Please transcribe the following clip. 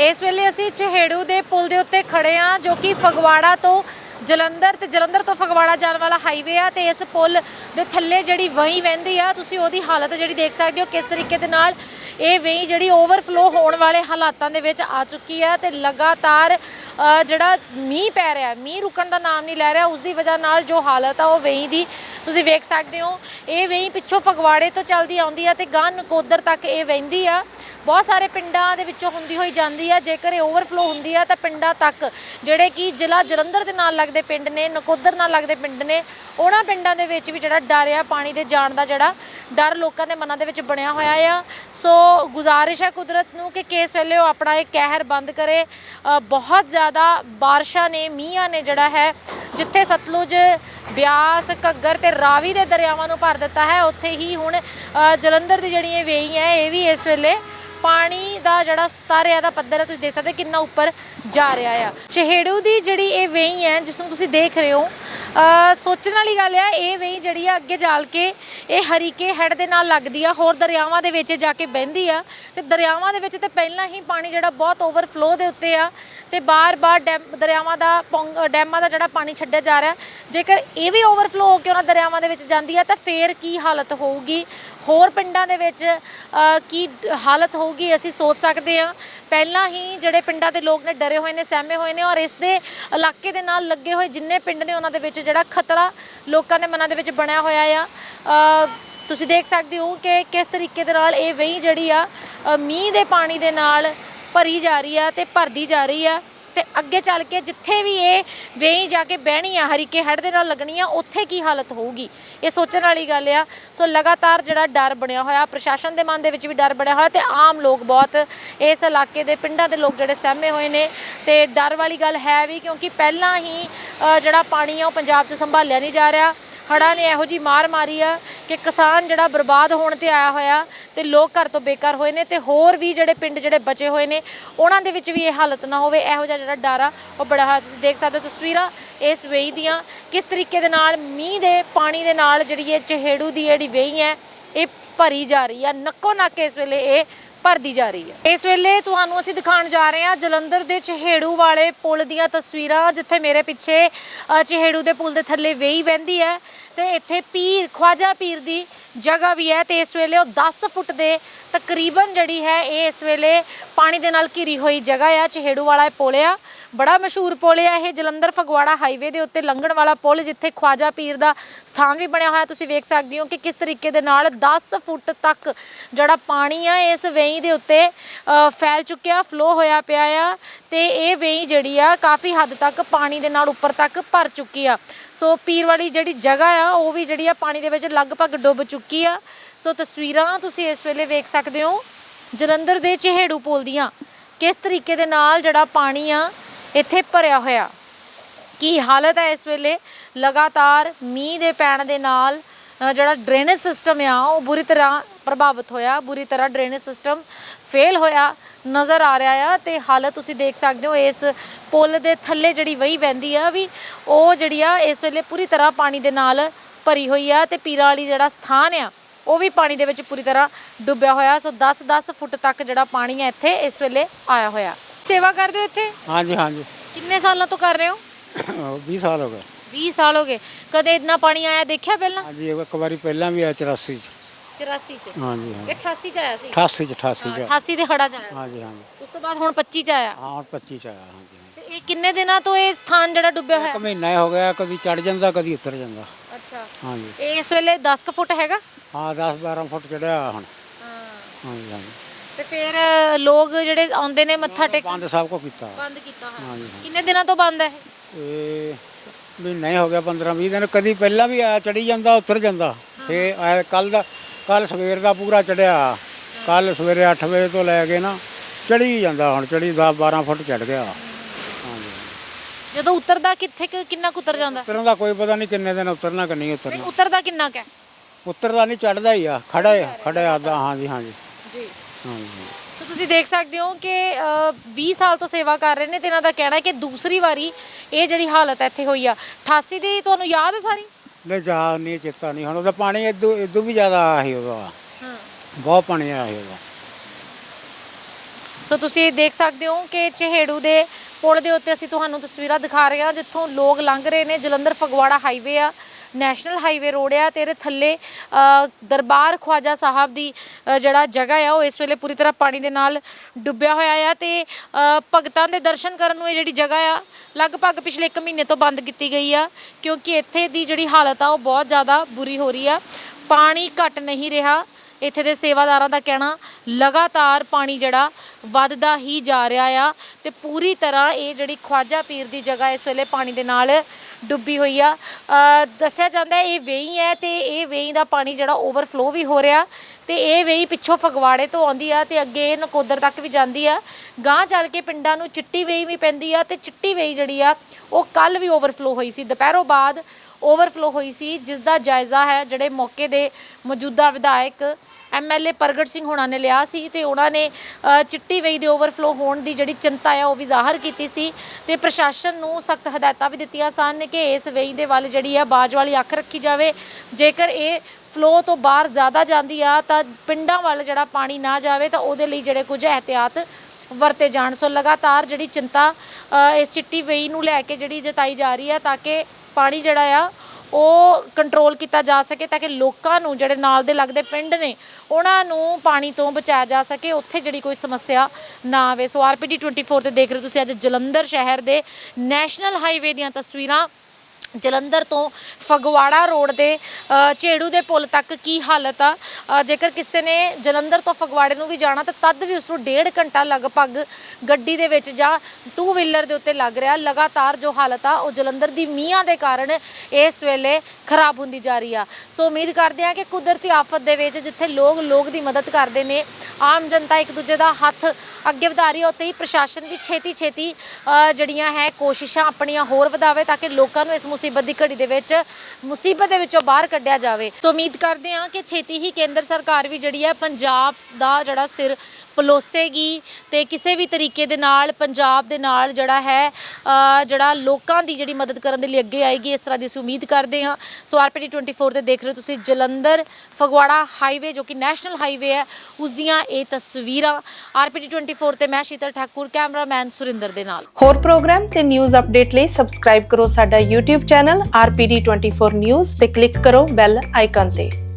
ਇਸ ਵੇਲੇ ਅਸੀਂ ਚਹੇੜੂ ਦੇ ਪੁਲ ਦੇ ਉੱਤੇ ਖੜੇ ਆ ਜੋ ਕਿ ਫਗਵਾੜਾ ਤੋਂ ਜਲੰਧਰ ਤੇ ਜਲੰਧਰ ਤੋਂ ਫਗਵਾੜਾ ਜਾਣ ਵਾਲਾ ਹਾਈਵੇ ਆ ਤੇ ਇਸ ਪੁਲ ਦੇ ਥੱਲੇ ਜਿਹੜੀ ਵਹੀ ਵਹਿੰਦੀ ਆ, ਤੁਸੀਂ ਉਹਦੀ ਹਾਲਤ ਜਿਹੜੀ ਦੇਖ ਸਕਦੇ ਹੋ, ਕਿਸ ਤਰੀਕੇ ਦੇ ਨਾਲ ਇਹ ਵਹੀਂ ਜਿਹੜੀ ਓਵਰਫਲੋ ਹੋਣ ਵਾਲੇ ਹਾਲਾਤਾਂ ਦੇ ਵਿੱਚ ਆ ਚੁੱਕੀ ਆ ਤੇ ਲਗਾਤਾਰ ਜਿਹੜਾ ਮੀਂਹ ਪੈ ਰਿਹਾ, ਮੀਂਹ ਰੁਕਣ ਦਾ ਨਾਮ ਨਹੀਂ ਲੈ ਰਿਹਾ, ਉਸ ਦੀ ਵਜ੍ਹਾ ਨਾਲ ਜੋ ਹਾਲਤ ਆ ਉਹ ਵਹੀਂ ਦੀ ਤੁਸੀਂ ਵੇਖ ਸਕਦੇ ਹੋ। ਇਹ ਵਹੀਂ ਪਿੱਛੋਂ ਫਗਵਾੜੇ ਤੋਂ ਚੱਲਦੀ ਆਉਂਦੀ ਆ ਤੇ ਗਾਂ ਨਕੋਦਰ ਤੱਕ ਇਹ ਵਹਿੰਦੀ ਆ। ਬਹੁਤ ਸਾਰੇ ਪਿੰਡਾਂ ਦੇ ਵਿੱਚੋਂ ਹੁੰਦੀ ਹੋਈ ਜਾਂਦੀ ਆ। ਜੇਕਰ ਇਹ ਓਵਰਫਲੋ ਹੁੰਦੀ ਆ ਤਾਂ ਪਿੰਡਾਂ ਤੱਕ ਜਿਹੜੇ ਕਿ ਜ਼ਿਲ੍ਹਾ ਜਲੰਧਰ ਦੇ ਨਾਲ ਲੱਗਦੇ ਪਿੰਡ ਨੇ, ਨਕੋਦਰ ਨਾਲ ਲੱਗਦੇ ਪਿੰਡ ਨੇ, ਉਹਨਾਂ ਪਿੰਡਾਂ ਦੇ ਵਿੱਚ ਵੀ ਜਿਹੜਾ ਡਰ ਆ, ਪਾਣੀ ਦੇ ਜਾਣ ਦਾ ਜਿਹੜਾ ਡਰ ਲੋਕਾਂ ਦੇ ਮਨਾਂ ਦੇ ਵਿੱਚ ਬਣਿਆ ਹੋਇਆ ਆ। ਸੋ ਗੁਜ਼ਾਰਿਸ਼ ਹੈ ਕੁਦਰਤ ਨੂੰ ਕਿ ਕਿਸ ਵੇਲੇ ਉਹ ਆਪਣਾ ਇਹ ਕਹਿਰ ਬੰਦ ਕਰੇ। ਬਹੁਤ ਜ਼ਿਆਦਾ ਬਾਰਿਸ਼ਾਂ ਨੇ, ਮੀਂਹਾਂ ਨੇ ਜਿਹੜਾ ਹੈ, ਜਿੱਥੇ ਸਤਲੁਜ, ਬਿਆਸ, ਘੱਗਰ ਤੇ ਰਾਵੀ ਦੇ ਦਰਿਆਵਾਂ ਨੂੰ ਭਰ ਦਿੱਤਾ ਹੈ। ਉੱਥੇ ਹੀ ਹੁਣ ਜਲੰਧਰ ਦੀ ਜਿਹੜੀ ਇਹ ਵੇਈ ਹੈ ਇਹ ਵੀ ਇਸ ਵੇਲੇ ਪਾਣੀ ਦਾ ਜਿਹੜਾ ਸਤਰ ਹੈ ਦਾ ਪੱਧਰ ਹੈ, ਤੁਸੀਂ ਦੇਖ ਸਕਦੇ ਕਿੰਨਾ ਉੱਪਰ ਜਾ ਰਿਹਾ ਆ। ਚਹੇੜੂ ਦੀ ਜਿਹੜੀ ਇਹ ਵੇਈ ਹੈ, ਜਿਸ ਨੂੰ ਤੁਸੀਂ ਦੇਖ ਰਹੇ ਹੋ ਸੋਚਣ ਵਾਲੀ ਗੱਲ ਆ ਇਹ ਵੇਈ ਜਿਹੜੀ ਆ, ਅੱਗੇ ਚੱਲ ਕੇ ਇਹ ਹਰੀਕੇ ਹੈਡ ਦੇ ਨਾਲ ਲੱਗਦੀ ਆ, ਹੋਰ ਦਰਿਆਵਾਂ ਦੇ ਵਿੱਚ ਜਾ ਕੇ ਬਹਿੰਦੀ ਆ। ਤੇ ਦਰਿਆਵਾਂ ਦੇ ਵਿੱਚ ਤੇ ਪਹਿਲਾਂ ਹੀ ਪਾਣੀ ਜਿਹੜਾ ਬਹੁਤ ਓਵਰਫਲੋ ਦੇ ਉੱਤੇ ਆ, ਤੇ ਬਾਰ-ਬਾਰ ਡੈਮ, ਦਰਿਆਵਾਂ ਦਾ ਪੌਂਗ- ਡੈਮਾਂ ਦਾ ਜਿਹੜਾ ਪਾਣੀ ਛੱਡਿਆ ਜਾ ਰਿਹਾ। ਜੇਕਰ ਇਹ ਵੀ ਓਵਰਫਲੋ ਹੋ ਕੇ ਉਹਨਾਂ ਦਰਿਆਵਾਂ ਦੇ ਵਿੱਚ ਜਾਂਦੀ ਆ, ਤਾਂ ਫੇਰ ਕੀ ਹਾਲਤ ਹੋਊਗੀ? ਹੋਰ ਪਿੰਡਾਂ ਦੇ ਵਿੱਚ ਕੀ ਹਾਲਤ ਹੋਊਗੀ ਅਸੀਂ ਸੋਚ ਸਕਦੇ ਹਾਂ। ਪਹਿਲਾਂ ਹੀ ਜਿਹੜੇ ਪਿੰਡਾਂ ਦੇ ਲੋਕ ਨੇ, ਡਰੇ ਹੋਏ ਨੇ, ਸਹਿਮੇ ਹੋਏ ਨੇ ਔਰ ਇਸ ਦੇ ਇਲਾਕੇ ਦੇ ਨਾਲ ਲੱਗੇ ਹੋਏ ਜਿੰਨੇ ਪਿੰਡ ਨੇ ਉਹਨਾਂ ਦੇ ਵਿੱਚ ਜਿਹੜਾ ਖਤਰਾ ਲੋਕਾਂ ਦੇ ਮਨਾਂ ਦੇ ਵਿੱਚ ਬਣਿਆ ਹੋਇਆ ਆ। ਤੁਸੀਂ ਦੇਖ ਸਕਦੇ ਹੋ ਕਿ ਕਿਸ ਤਰੀਕੇ ਦੇ ਨਾਲ ਇਹ ਵਹੀ ਜਿਹੜੀ ਆ ਮੀਂਹ ਦੇ ਪਾਣੀ ਦੇ ਨਾਲ ਭਰੀ ਜਾ ਰਹੀ ਆ ਤੇ ਭਰਦੀ ਜਾ ਰਹੀ ਆ। ਤੇ ਅੱਗੇ ਚੱਲ ਕੇ ਜਿੱਥੇ ਵੀ ਇਹ ਵੇਈ ਜਾ ਕੇ ਬਹਿਣੀ ਆ ਹਰੀਕੇ ਹੈਡ ਦੇ ਨਾਲ ਲੱਗਣੀ ਆ ਉੱਥੇ ਕੀ ਹਾਲਤ ਹੋਊਗੀ? ਇਹ ਸੋਚਣ ਵਾਲੀ ਗੱਲ ਆ। ਸੋ ਲਗਾਤਾਰ ਜਿਹੜਾ ਡਰ ਬਣਿਆ ਹੋਇਆ ਪ੍ਰਸ਼ਾਸਨ ਦੇ ਮਨ ਦੇ ਵਿੱਚ ਵੀ ਡਰ ਬਣਿਆ ਹੋਇਆ ਤੇ ਆਮ ਲੋਕ ਬਹੁਤ ਇਸ ਇਲਾਕੇ ਦੇ ਪਿੰਡਾਂ ਦੇ ਲੋਕ ਜਿਹੜੇ ਸਹਿਮੇ ਹੋਏ ਨੇ ਤੇ ਡਰ ਵਾਲੀ ਗੱਲ ਹੈ ਵੀ ਕਿਉਂਕਿ ਪਹਿਲਾਂ ਹੀ ਅ, ਜਿਹੜਾ ਪਾਣੀ ਆ ਉਹ ਪੰਜਾਬ 'ਚ ਸੰਭਾਲਿਆ ਨਹੀਂ ਜਾ ਰਿਹਾ। ਹੜ੍ਹਾਂ ਨੇ, ਇਹੋ ਜੀ ਮਾਰ ਮਾਰੀ ਆ ਕਿ ਕਿਸਾਨ ਜਿਹੜਾ ਬਰਬਾਦ ਹੋਣ ਤੇ ਆਇਆ ਹੋਇਆ ਤੇ ਲੋਕ ਘਰ ਤੋਂ ਬੇਕਾਰ ਹੋਏ ਨੇ ਤੇ ਹੋਰ ਵੀ ਜਿਹੜੇ ਪਿੰਡ ਜਿਹੜੇ ਬਚੇ ਹੋਏ ਨੇ, ਉਹਨਾਂ ਦੇ ਵਿੱਚ ਵੀ ਇਹ ਹਾਲਤ ਨਾ ਹੋਵੇ, ਇਹੋ ਜਿਹਾ ਜਿਹੜਾ ਡਰ ਆ, ਉਹ ਬੜਾ ਦੇਖ ਸਕਦੇ ਹੋ ਤਸਵੀਰਾਂ ਇਸ ਵੇਈ ਦੀਆਂ। ਕਿਸ ਤਰੀਕੇ ਦੇ ਨਾਲ ਮੀਂਹ ਦੇ ਪਾਣੀ ਦੇ ਨਾਲ ਜਿਹੜੀ ਇਹ ਚਹੇੜੂ ਦੀ ਜਿਹੜੀ ਵੇਈ ਹੈ, ਇਹ ਭਰੀ ਜਾ ਰਹੀ ਆ। ਨੱਕੋ ਨੱਕ ਇਸ ਵੇਲੇ ਇਹ ਭਰਦੀ ਜਾ ਰਹੀ ਹੈ। ਇਸ ਵੇਲੇ ਤੁਹਾਨੂੰ ਅਸੀਂ ਦਿਖਾਉਣ ਜਾ ਰਹੇ ਹਾਂ ਜਲੰਧਰ ਦੇ ਚਹੇੜੂ ਵਾਲੇ ਪੁਲ ਦੀਆਂ ਤਸਵੀਰਾਂ, ਜਿੱਥੇ ਮੇਰੇ ਪਿੱਛੇ ਚਹੇੜੂ ਦੇ ਪੁਲ ਦੇ ਥੱਲੇ ਵੇਈ ਵਹਿੰਦੀ ਹੈ ਤੇ ਇੱਥੇ ਪੀਰ, ਖਵਾਜਾ ਪੀਰ ਦੀ ਜਗ੍ਹਾ ਵੀ ਹੈ ਤੇ ਇਸ ਵੇਲੇ ਉਹ 10 ਫੁੱਟ ਦੇ ਤਕਰੀਬਨ ਜਿਹੜੀ ਹੈ ਇਹ ਇਸ ਵੇਲੇ ਪਾਣੀ ਦੇ ਨਾਲ ਘਿਰੀ ਹੋਈ ਜਗ੍ਹਾ ਆ, ਚਹੇੜੂ ਵਾਲਾ ਇਹ ਪੁਲ ਆ। ਬੜਾ ਮਸ਼ਹੂਰ ਪੁਲ ਆ ਇਹ, ਜਲੰਧਰ ਫਗਵਾੜਾ ਹਾਈਵੇ ਦੇ ਉੱਤੇ ਲੰਘਣ ਵਾਲਾ ਪੁਲ, ਜਿੱਥੇ ਖਵਾਜਾ ਪੀਰ ਦਾ ਸਥਾਨ ਵੀ ਬਣਿਆ ਹੋਇਆ। ਤੁਸੀਂ ਵੇਖ ਸਕਦੇ ਹੋ ਕਿ ਕਿਸ ਤਰੀਕੇ ਦੇ ਨਾਲ 10 ਫੁੱਟ ਤੱਕ ਜਿਹੜਾ ਪਾਣੀ ਆ, ਇਸ ਵੇਈ ਦੇ ਉੱਤੇ ਫੈਲ ਚੁੱਕਿਆ ਫਲੋ ਹੋਇਆ ਪਿਆ ਆ। ਤੇ ਇਹ ਵੇਈ ਜਿਹੜੀ ਆ, ਕਾਫੀ ਹੱਦ ਤੱਕ ਪਾਣੀ ਦੇ ਨਾਲ ਉੱਪਰ ਤੱਕ ਭਰ ਚੁੱਕੀ ਆ। ਸੋ ਪੀਰ ਵਾਲੀ ਜਿਹੜੀ ਜਗ੍ਹਾ ਆ, ਉਹ ਵੀ ਜਿਹੜੀ ਆ ਪਾਣੀ ਦੇ ਵਿੱਚ ਲਗਭਗ ਡੁੱਬ ਚੁੱਕੀ ਆ। ਸੋ ਤਸਵੀਰਾਂ ਤੁਸੀਂ ਇਸ ਵੇਲੇ ਵੇਖ ਸਕਦੇ ਹੋ, ਜਲੰਧਰ ਦੇ ਚਹੇੜੂ ਪੁਲ ਦੀਆਂ। ਕਿਸ ਤਰੀਕੇ ਦੇ ਨਾਲ ਜਿਹੜਾ ਪਾਣੀ ਆ, ਇੱਥੇ ਭਰਿਆ ਹੋਇਆ। ਕੀ ਹਾਲਤ ਹੈ ਇਸ ਵੇਲੇ? ਲਗਾਤਾਰ ਮੀਂਹ ਦੇ ਪੈਣ ਦੇ ਨਾਲ ਜਿਹੜਾ ਡਰੇਨੇਜ ਸਿਸਟਮ ਆ, ਉਹ ਬੁਰੀ ਤਰ੍ਹਾਂ ਪ੍ਰਭਾਵਿਤ ਹੋਇਆ। ਬੁਰੀ ਤਰ੍ਹਾਂ ਡਰੇਨੇਜ ਸਿਸਟਮ ਫੇਲ ਹੋਇਆ। ਨਜ਼ਰ ਆ ਰਿਹਾ ਆ ਤੇ ਹਾਲਤ ਤੁਸੀਂ ਦੇਖ ਸਕਦੇ ਹੋ ਇਸ ਪੁਲ ਦੇ ਥੱਲੇ ਜਿਹੜੀ ਵਹੀ ਵਹਿੰਦੀ ਆ ਵੀ ਉਹ ਜਿਹੜੀ ਆ ਇਸ ਵੇਲੇ ਪੂਰੀ ਤਰ੍ਹਾਂ ਪਾਣੀ ਦੇ ਨਾਲ ਭਰੀ ਹੋਈ ਆ ਤੇ ਪੀਰਾਂ ਵਾਲੀ ਜਿਹੜਾ ਸਥਾਨ ਆ ਉਹ ਵੀ ਪਾਣੀ ਦੇ ਵਿੱਚ ਪੂਰੀ ਤਰ੍ਹਾਂ ਡੁੱਬਿਆ ਹੋਇਆ। ਸੋ 10-10 ਫੁੱਟ ਤੱਕ ਜਿਹੜਾ ਪਾਣੀ ਹੈ ਇੱਥੇ ਇਸ ਵੇਲੇ ਆਇਆ ਹੋਇਆ। ਸੇਵਾ ਕਰਦੇ ਹੋ ਇੱਥੇ? ਹਾਂਜੀ ਹਾਂਜੀ। ਕਿੰਨੇ ਸਾਲਾਂ ਤੋਂ ਕਰ ਰਹੇ ਹੋ? 20 ਸਾਲ ਹੋ ਗਏ। 20 ਸਾਲ ਹੋ ਗਏ। ਕਦੇ ਇਤਨਾ ਪਾਣੀ ਆਇਆ ਦੇਖਿਆ ਪਹਿਲਾਂ? ਹਾਂਜੀ ਇੱਕ ਵਾਰੀ ਪਹਿਲਾਂ ਵੀ ਆਇਆ 84 ਚ। 84 ਚ। ਹਾਂਜੀ ਇਹ ਹਾਂ 88 ਚ ਆਇਆ ਸੀ। 88 ਚ 88 ਚ। 88 ਦੇ ਹੜਾ ਚ ਆਇਆ ਸੀ। ਹਾਂਜੀ ਹਾਂਜੀ। ਉਸ ਤੋਂ ਬਾਅਦ ਹੁਣ 25 ਚ ਆਇਆ। ਹਾਂ ਹੁਣ 25 ਚ ਆਇਆ ਹਾਂਜੀ ਹਾਂਜੀ। ਤੇ ਇਹ ਕਿੰਨੇ ਦਿਨਾਂ ਤੋਂ ਇਹ ਸਥਾਨ ਜਿਹੜਾ ਡੁੱਬਿਆ ਹੋਇਆ ਇੱਕ ਮਹੀਨਾ ਹੀ ਹੋ ਗਿਆ ਕਦੀ ਚੜ ਜਾਂਦਾ ਕਦੀ ਉਤਰ ਜਾਂਦਾ। ਅੱਛਾ। ਹਾਂਜੀ। ਇਹ ਇਸ ਵੇਲੇ 10 ਕੁ ਫੁੱਟ ਹੈਗਾ? ਹਾਂ 10 12 ਫੁੱਟ ਚੜਿਆ ਹੁਣ। ਹਾਂ। ਹਾਂਜੀ ਹਾਂਜੀ। ਤੇ ਫਿਰ ਅ, ਲੋਕ ਜਿਹੜੇ ਆਉਂਦੇ ਨੇ ਮੱਥਾ ਟੇਕ ਬੰਦ ਸਭ ਕੋ ਕੀਤਾ। ਬੰਦ ਕੀਤਾ ਹੋਇਆ। ਹਾਂਜੀ ਹਾਂ ਕਿੰਨੇ ਦਿਨਾਂ ਤੋਂ ਬੰਦ ਹੈ ਇਹ? ਇਹ ਮਹੀਨਾ ਹੀ ਹੋ ਗਿਆ 15 20 ਦਿਨ। ਕਦੀ ਪਹਿਲਾਂ ਵੀ ਆਇਆ ਚੜੀ ਜਾਂਦਾ ਉਤਰ ਜਾਂਦਾ। ਫੇ ਕੱਲ ਦਾ ਕੱਲ ਸਵੇਰ ਦਾ ਪੂਰਾ ਚੜਿਆ। ਕੱਲ ਸਵੇਰੇ 8 ਵਜੇ ਤੋਂ ਲੈ ਕੇ ਨਾ ਚੜੀ ਜਾਂਦਾ ਹੁਣ ਚੜੀ 10 12 ਫੁੱਟ ਚੜ ਗਿਆ। ਜਦੋਂ ਉਤਰਦਾ ਕਿੱਥੇ ਕੁ- ਕਿੰਨਾ ਕੁ ਉਤਰ ਜਾਂਦਾ? ਉਤਰਨ ਦਾ ਕੋਈ ਪਤਾ ਨਹੀਂ ਕਿੰਨੇ ਦਿਨ ਉਤਰਨਾ ਕਿ ਨਹੀਂ ਨਹੀਂ, ਉਤਰਨਾ ਉਤਰਦਾ ਕਿੰਨਾ ਕੁ ਹੈ? ਉਤਰਦਾ ਨਹੀਂ ਚੜਦਾ ਹੀ ਆ ਖੜਾ ਆ ਖੜਾ ਆਦਾ ਹਾਂਜੀ ਹਾਂਜੀ। ਜੀ। ਹਾਂਜੀ। ਤਾਂ ਤੁਸੀਂ ਦੇਖ ਸਕਦੇ ਹੋ ਕਿ ਅ, 20 ਸਾਲ ਤੋਂ ਸੇਵਾ ਕਰ ਰਹੇ ਨੇ ਤੇ ਇਹਨਾਂ ਦਾ ਕਹਿਣਾ ਹੈ ਕਿ ਦੂਸਰੀ ਵਾਰੀ ਇਹ ਜਿਹੜੀ ਹਾਲਤ ਇੱਥੇ ਹੋਈ ਆ। 88 ਦੀ ਤੁਹਾਨੂੰ ਯਾਦ ਹੈ ਸਾਰੀ? ਨਹੀਂ ਜਾ ਨਹੀਂ ਚੇਤਾ ਨਹੀਂ। ਹੁਣ ਉਹਦਾ ਪਾਣੀ ਇਦੋਂ ਇਦੋਂ ਵੀ ਜ਼ਿਆਦਾ ਸੀ ਉਹਦਾ। ਹਾਂ। ਬਹੁਤ ਪਾਣੀ ਸੀ ਉਹਦਾ। ਸੋ ਤੁਸੀਂ ਦੇਖ ਸਕਦੇ ਹੋ ਕਿ ਚਹੇੜੂ ਦੇ ਪੁਲ ਦੇ ਉੱਤੇ ਅਸੀਂ ਤੁਹਾਨੂੰ ਤਸਵੀਰਾਂ ਦਿਖਾ ਰਹੇ ਹਾਂ ਜਿੱਥੋਂ ਲੋਕ ਲੰਘ ਰਹੇ ਨੇ। ਜਲੰਧਰ ਫਗਵਾੜਾ ਹਾਈਵੇ ਆ। ਨੈਸ਼ਨਲ ਹਾਈਵੇ ਰੋਡ ਆ ਤੇ ਇਹਦੇ ਥੱਲੇ ਦਰਬਾਰ ਖਵਾਜਾ ਸਾਹਿਬ ਦੀ ਜਿਹੜਾ ਜਗ੍ਹਾ ਆ, ਉਹ ਇਸ ਵੇਲੇ ਪੂਰੀ ਤਰ੍ਹਾਂ ਪਾਣੀ ਦੇ ਨਾਲ ਡੁੱਬਿਆ ਹੋਇਆ ਆ ਤੇ ਭਗਤਾਂ ਦੇ ਦਰਸ਼ਨ ਕਰਨ ਨੂੰ ਇਹ ਜਿਹੜੀ ਜਗ੍ਹਾ ਆ, ਲਗਭਗ ਪਿਛਲੇ 1 ਮਹੀਨੇ ਤੋਂ ਬੰਦ ਕੀਤੀ ਗਈ ਆ, ਕਿਉਂਕਿ ਇੱਥੇ ਦੀ ਜਿਹੜੀ ਹਾਲਤ ਆ, ਉਹ ਬਹੁਤ ਜ਼ਿਆਦਾ ਬੁਰੀ ਹੋ ਰਹੀ ਆ। ਪਾਣੀ ਘਟ ਨਹੀਂ ਰਿਹਾ ਇੱਥੇ ਦੇ ਸੇਵਾਦਾਰਾਂ ਦਾ ਕਹਿਣਾ, ਲਗਾਤਾਰ ਪਾਣੀ ਜਿਹੜਾ ਵੱਧਦਾ ਹੀ ਜਾ ਰਿਹਾ ਆ ਤੇ ਪੂਰੀ ਤਰ੍ਹਾਂ ਇਹ ਜਿਹੜੀ ਖਵਾਜਾ ਪੀਰ ਦੀ ਜਗ੍ਹਾ ਇਸ ਵੇਲੇ ਪਾਣੀ ਦੇ ਨਾਲ ਡੁੱਬੀ ਹੋਈ ਆ। ਦੱਸਿਆ ਜਾਂਦਾ ਇਹ ਵੇਈ ਹੈ ਤੇ ਇਹ ਵੇਈ ਦਾ ਪਾਣੀ ਜਿਹੜਾ ਓਵਰਫਲੋ ਵੀ ਹੋ ਰਿਹਾ ਤੇ ਇਹ ਵੇਈ ਪਿੱਛੋਂ ਫਗਵਾੜੇ ਤੋਂ ਆਉਂਦੀ ਆ ਤੇ ਅੱਗੇ ਇਹ ਨਕੋਦਰ ਤੱਕ ਵੀ ਜਾਂਦੀ ਆ। ਗਾਂ ਚੱਲ ਕੇ ਪਿੰਡਾਂ ਨੂੰ ਚਿੱਟੀ ਵੇਈ ਵੀ ਪੈਂਦੀ ਆ ਤੇ ਚਿੱਟੀ ਵੇਈ ਜਿਹੜੀ ਆ, ਉਹ ਕੱਲ ਵੀ ਓਵਰਫਲੋ ਹੋਈ ਸੀ। ਦੁਪਹਿਰੋਂ ਬਾਅਦ ਓਵਰਫਲੋ ਹੋਈ ਸੀ ਜਿਸ ਦਾ ਜਾਇਜ਼ਾ ਹੈ ਜਿਹੜੇ ਮੌਕੇ ਦੇ ਮੌਜੂਦਾ ਵਿਧਾਇਕ ਐਮਐਲਏ ਪ੍ਰਗਟ ਸਿੰਘ ਹੋਣਾ ਨੇ ਲਿਆ ਸੀ ਤੇ ਉਹਨਾਂ ਨੇ ਚਿੱਟੀ ਵਈ ਦੇ ਓਵਰਫਲੋ ਹੋਣ ਦੀ ਜਿਹੜੀ ਚਿੰਤਾ ਹੈ ਉਹ ਵੀ ਜ਼ਾਹਰ ਕੀਤੀ ਸੀ ਤੇ ਪ੍ਰਸ਼ਾਸਨ ਨੂੰ ਸਖਤ ਹਦਾਇਤਾਂ ਵੀ ਦਿੱਤੀਆਂ ਸਨ ਕਿ ਇਸ ਵੇਈ ਦੇ ਵੱਲ ਜਿਹੜੀ ਆ ਬਾਜ ਵਾਲੀ ਅੱਖ ਰੱਖੀ ਜਾਵੇ। ਜੇਕਰ ਇਹ ਫਲੋ ਤੋਂ ਬਾਹਰ ਜ਼ਿਆਦਾ ਜਾਂਦੀ ਆ ਤਾਂ ਪਿੰਡਾਂ ਵੱਲ ਜਿਹੜਾ ਪਾਣੀ ਨਾ ਜਾਵੇ ਤਾਂ ਉਹਦੇ ਲਈ ਜਿਹੜੇ ਕੁਝ ਇਹਤਿਆਤ ਵਰਤੇ ਜਾਣ। ਸੋ ਲਗਾਤਾਰ ਜਿਹੜੀ ਚਿੰਤਾ ਇਸ ਚਿੱਟੀ ਵੇਈ ਨੂੰ ਲੈ ਕੇ ਜਿਹੜੀ ਜਤਾਈ ਜਾ ਰਹੀ ਹੈ ਤਾਂ ਕਿ ਪਾਣੀ ਜਿਹੜਾ ਆ, ਉਹ ਕੰਟਰੋਲ ਕੀਤਾ ਜਾ ਸਕੇ ਤਾਂ ਕਿ ਲੋਕਾਂ ਨੂੰ ਜਿਹੜੇ ਨਾਲ ਦੇ ਲੱਗਦੇ ਪਿੰਡ ਨੇ, ਉਹਨਾਂ ਨੂੰ ਪਾਣੀ ਤੋਂ ਬਚਾਇਆ ਜਾ ਸਕੇ, ਉੱਥੇ ਜਿਹੜੀ ਕੋਈ ਸਮੱਸਿਆ ਨਾ ਆਵੇ। ਸੋ ਆਰਪੀਡੀ 24 ਤੇ ਦੇਖ ਰਹੇ ਹੋ ਤੁਸੀਂ ਅੱਜ ਜਲੰਧਰ ਸ਼ਹਿਰ ਦੇ ਨੈਸ਼ਨਲ ਹਾਈਵੇ ਦੀਆਂ ਤਸਵੀਰਾਂ। ਜਲੰਧਰ ਤੋਂ ਫਗਵਾੜਾ ਰੋਡ ਦੇ ਝੇੜੂ ਦੇ ਪੁਲ ਤੱਕ ਕੀ ਹਾਲਤ ਆ? ਜੇਕਰ ਕਿਸੇ ਨੇ ਜਲੰਧਰ ਤੋਂ ਫਗਵਾੜੇ ਨੂੰ ਵੀ ਜਾਣਾ ਤਾਂ ਤਦ ਵੀ ਉਸ ਨੂੰ ਡੇਢ ਘੰਟਾ ਲਗਭਗ ਗੱਡੀ ਦੇ ਵਿੱਚ ਜਾਂ ਟੂ ਵੀਲਰ ਦੇ ਉੱਤੇ ਲੱਗ ਰਿਹਾ। ਲਗਾਤਾਰ ਜੋ ਹਾਲਤ ਆ ਉਹ ਜਲੰਧਰ ਦੀ ਮੀਂਹਾਂ ਦੇ ਕਾਰਨ ਇਸ ਵੇਲੇ ਖਰਾਬ ਹੁੰਦੀ ਜਾ ਰਹੀ ਆ। ਸੋ ਉਮੀਦ ਕਰਦੇ ਆ ਕਿ ਕੁਦਰਤੀ ਆਫਤ ਦੇ ਵਿੱਚ ਜਿੱਥੇ ਲੋਕ ਲੋਕ ਦੀ ਮਦਦ ਕਰਦੇ ਨੇ ਆਮ ਜਨਤਾ ਇੱਕ ਦੂਜੇ ਦਾ ਹੱਥ ਅੱਗੇ ਵਧਾ ਰਹੀ ਹੈ ਉੱਥੇ ਹੀ ਪ੍ਰਸ਼ਾਸਨ ਵੀ ਛੇਤੀ ਛੇਤੀ ਅ, ਜਿਹੜੀਆਂ ਹੈ ਕੋਸ਼ਿਸ਼ਾਂ ਆਪਣੀਆਂ ਹੋਰ ਵਧਾਵੇ ਤਾਂ ਕਿ ਲੋਕਾਂ ਨੂੰ ਇਸ ਮੁਸੀਬਤ ਦੀ ਘੜੀ ਦੇ ਵਿੱਚ ਮੁਸੀਬਤ ਦੇ ਵਿੱਚੋਂ ਬਾਹਰ ਕੱਢਿਆ ਜਾਵੇ। ਸੋ ਉਮੀਦ ਕਰਦੇ ਹਾਂ ਕਿ ਛੇਤੀ ਹੀ ਕੇਂਦਰ ਸਰਕਾਰ ਵੀ ਜਿਹੜੀ ਹੈ ਪੰਜਾਬ ਦਾ ਜਿਹੜਾ ਸਿਰ ਪਲੋਸੇਗੀ ਤੇ ਕਿਸੇ ਵੀ ਤਰੀਕੇ ਦੇ ਨਾਲ, ਪੰਜਾਬ ਦੇ ਨਾਲ ਜਿਹੜਾ ਹੈ ਜਿਹੜਾ ਲੋਕਾਂ ਦੀ ਜਿਹੜੀ ਮਦਦ ਕਰਨ ਦੇ ਲਈ ਅੱਗੇ ਆਏਗੀ, ਇਸ ਤਰ੍ਹਾਂ ਦੀ ਅਸੀਂ ਉਮੀਦ ਕਰਦੇ ਹਾਂ। ਸੋ ਆਰਪੀਟੀ 24 ਤੇ ਦੇਖ ਰਹੇ ਹੋ ਤੁਸੀਂ ਜਲੰਧਰ ਫਗਵਾੜਾ ਹਾਈਵੇ ਜੋ ਕਿ ਨੈਸ਼ਨਲ ਹਾਈਵੇ ਹੈ, ਉਸ ਦੀਆਂ ਇਹ ਤਸਵੀਰਾਂ। ਆਰਪੀਟੀ 24 ਤੇ ਮੈਂ ਸ਼ੀਤਲ ਠਾਕੁਰ, ਕੈਮਰਾਮੈਨ ਸੁਰਿੰਦਰ ਦੇ ਨਾਲ। ਹੋਰ ਪ੍ਰੋਗਰਾਮ ਤੇ ਨਿਊਜ਼ ਅਪਡੇਟ ਲਈ ਸਬਸਕ੍ਰਾਈਬ ਕਰੋ ਸਾਡਾ YouTube ਚੈਨਲ RPD24 News ਤੇ ਕਲਿੱਕ ਕਰੋ ਬੈਲ ਆਈਕਨ ਤੇ।